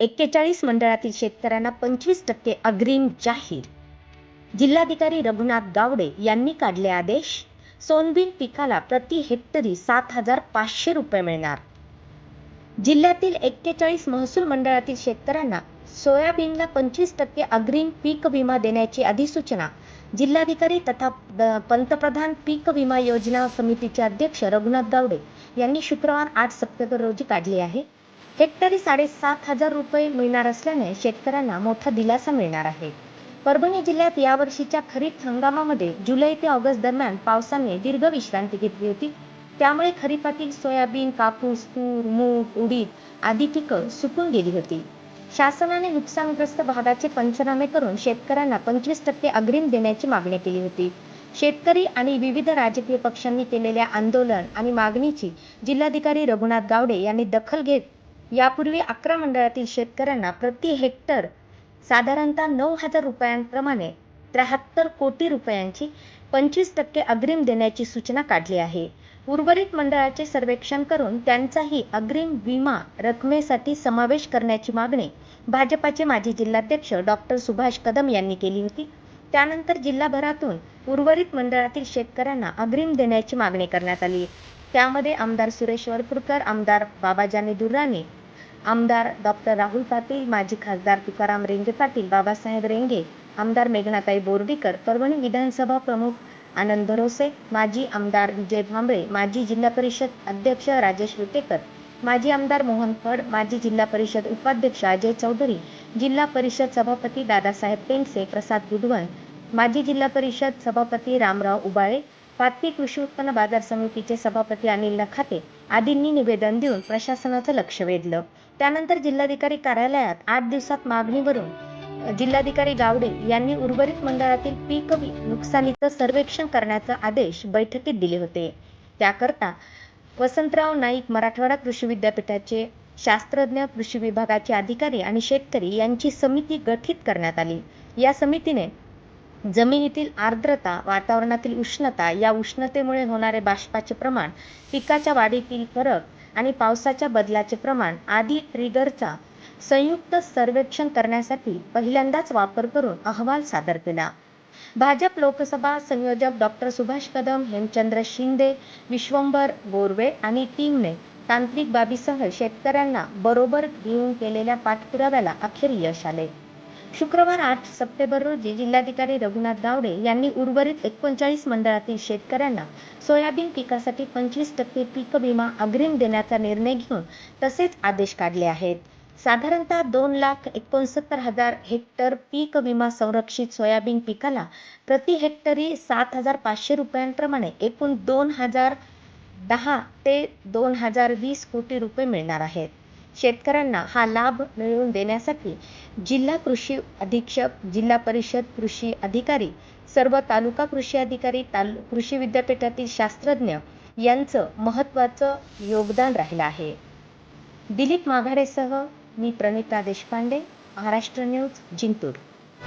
एक्केचाळीस मंडळातील शेतकऱ्यांना पंचवीस टक्के अग्रिम जाहीर. जिल्हाधिकारी रघुनाथ गावडे यांनी काढले आदेश. सोनबीन पिकाला प्रति हेक्टरी सात हजार पाचशे रुपये मिळणार. जिल्ह्यातील एक्केचाळीस महसूल मंडळातील शेतकऱ्यांना सोयाबीनला पंचवीस टक्के अग्रिम पीक विमा देण्याची अधिसूचना जिल्हाधिकारी तथा पंतप्रधान पीक विमा योजना समितीचे अध्यक्ष रघुनाथ गावडे यांनी शुक्रवार आठ सप्टेंबर रोजी काढली आहे. हेक्टरी साडेसात हजार रुपये मिळणार असल्याने शेतकऱ्यांना मोठा दिलासा मिळणार आहे. परभणी जिल्ह्यात यावर्षीच्या खरीप हंगामामध्ये जुलै ते ऑगस्ट दरम्यान पावसाने दीर्घ विश्रांती घेतली होती. त्यामुळे खरीपातील सोयाबीन कापूस तूर मूग उडीद आदी पिकं सुकून गेली होती. शासनाने नुकसानग्रस्त भागाचे पंचनामे करून शेतकऱ्यांना पंचवीस टक्के अग्रिम देण्याची मागणी केली होती. शेतकरी आणि विविध राजकीय पक्षांनी केलेल्या आंदोलन आणि मागणीची जिल्हाधिकारी रघुनाथ गावडे यांनी दखल घेत यापूर्वी अकरा मंडळातील शेतकऱ्यांना प्रति हेक्टर साधारणतः नऊ हजार रुपयांप्रमाणे त्र्याहत्तर कोटी रुपयांची पंचवीस टक्के अग्रिम देण्याची सूचना काढली आहे. उर्वरित मंडळाचे सर्वेक्षण करून त्यांचाही अग्रिम विमा रकमेसाठी समावेश करण्याची मागणी भाजपाचे माजी जिल्हाध्यक्ष डॉक्टर सुभाष कदम यांनी केली होती. त्यानंतर जिल्हाभरातून उर्वरित मंडळातील शेतकऱ्यांना अग्रिम देण्याची मागणी करण्यात आली. त्यामध्ये आमदार सुरेश वरपुडकर आमदार बाबाजानी दुर्राणी आमदार डॉक्टर राहुल पाटील माजी खासदार तुकाराम रेंगे पाटील बाबासाहेब रेंगे आमदार मेघनाताई बोर्डीकर परभणी विधानसभा प्रमुख आनंद भरोसे माजी आमदार विजय भांबळे माजी जिल्हा परिषद अध्यक्ष राजेश विटेकर माजी आमदार मोहन फड माजी जिल्हा परिषद उपाध्यक्ष अजय चौधरी जिल्हा परिषद सभापती दादासाहेब पेंडसे प्रसाद बुधवन माजी जिल्हा परिषद सभापती रामराव उबाळे पाथरी कृषी उत्पन्न बाजार समितीचे सभापती अनिल नखाते आदींनी निवेदन देऊन प्रशासनाचं लक्ष वेधलं. त्यानंतर जिल्हाधिकारी कार्यालयात आठ दिवसात मागणीवरून जिल्हाधिकारी गावडे यांनी उर्वरित मंडळातील पीक नुकसानीचं सर्वेक्षण करण्याचे आदेश बैठकीत दिले होते. त्याकरता वसंतराव नाईक मराठवाडा कृषी विद्यापीठाचे शास्त्रज्ञ कृषी विभागाचे अधिकारी आणि शेतकरी यांची समिती गठीत करण्यात आली. या समितीने जमिनीतील आर्द्रता वातावरणातील उष्णता या उष्णतेमुळे होणारे बाष्पाचे प्रमाण पिकाच्या वाढीतील फरक आणि पावसाच्या बदलाचे प्रमाण आदी ट्रिगरचा संयुक्त सर्वेक्षण करण्यासाठी पहिल्यांदाच वापर करून अहवाल सादर केला. भाजप लोकसभा संयोजक डॉक्टर सुभाष कदम हेमचंद्र शिंदे विश्वंभर बोरवे आणि टीमने तांत्रिक बाबीसह शेतकऱ्यांना बरोबर घेऊन केलेल्या पाठपुराव्याला अखेर यश आले. शुक्रवार आठ सप्टेंबर रोजी जिल्हाधिकारी रघुनाथ गावडे यांनी उर्वरित एकोणचाळीस मंडळातील शेतकऱ्यांना सोयाबीन पिकासाठी पंचवीस टक्के पीक विमा अग्रिम देण्याचा निर्णय घेऊन तसेच आदेश काढले आहेत. साधारणतः दोन लाख एकोणसत्तर हजार हेक्टर पीक विमा संरक्षित सोयाबीन पिकाला प्रति हेक्टरी सात हजार पाचशे रुपयांप्रमाणे एकूण दोन हजार दहा ते दोन हजार वीस कोटी रुपये मिळणार आहेत. शेतकऱ्यांना हा लाभ मिळवून देण्यासाठी जिल्हा कृषी अधीक्षक जिल्हा परिषद कृषी अधिकारी सर्व तालुका कृषी अधिकारी तालु कृषी विद्यापीठातील शास्त्रज्ञ यांचं महत्त्वाचं योगदान राहिलं आहे. दिलीप माघाडेसह मी प्रणिता देशपांडे महाराष्ट्र न्यूज जिंतूर.